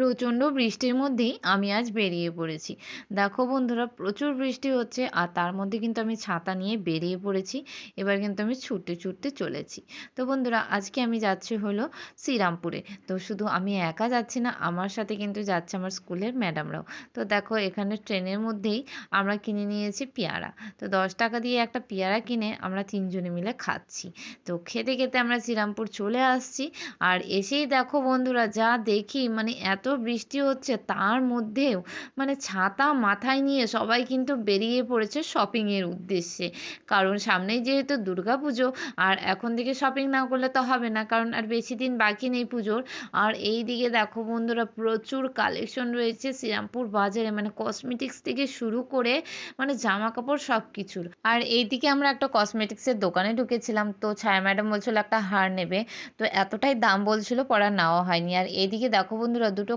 প্রচণ্ড বৃষ্টির মধ্যেই আমি আজ বেরিয়ে পড়েছি। দেখো বন্ধুরা, প্রচুর বৃষ্টি হচ্ছে আর তার মধ্যে কিন্তু আমি ছাতা নিয়ে বেরিয়ে পড়েছি। এবার কিন্তু আমি ছুটতে ছুটতে চলেছি। তো বন্ধুরা, আজকে আমি যাচ্ছি হলো শ্রীরামপুরে। তো শুধু আমি একা যাচ্ছি না, আমার সাথে কিন্তু যাচ্ছে আমার স্কুলের ম্যাডামরাও। তো দেখো, এখানে ট্রেনের মধ্যেই আমরা কিনে নিয়েছি পেয়ারা। তো দশ টাকা দিয়ে একটা পেয়ারা কিনে আমরা তিনজনে মিলে খাচ্ছি। তো খেতে খেতে আমরা শ্রীরামপুর চলে আসছি। আর এসেই দেখো বন্ধুরা, যা দেখি মানে এত বৃষ্টি হচ্ছে, তার মধ্যেও মানে ছাতা মাথায় নিয়ে সবাই কিন্তু বেরিয়ে পড়েছে শপিংয়ের উদ্দেশ্যে। কারণ সামনেই যেহেতু দুর্গা পুজো আর এখন থেকে শপিং না করলে তো হবে না, কারণ আর বেশি দিন বাকি নেই পুজোর। আর এই দিকে দেখো বন্ধুরা, প্রচুর কালেকশন রয়েছে শ্রীরামপুর বাজারে মানে কসমেটিক্স থেকে শুরু করে মানে জামা কাপড় সব কিছুর আর এইদিকে আমরা একটা কসমেটিক্সের দোকানে ঢুকেছিলাম, তো ছায়া ম্যাডাম বলছিল, একটা হার নেবে। তো এতটাই দাম বলছিল পড়া নেওয়া হয়নি। আর এইদিকে দেখো বন্ধুরা, দুটো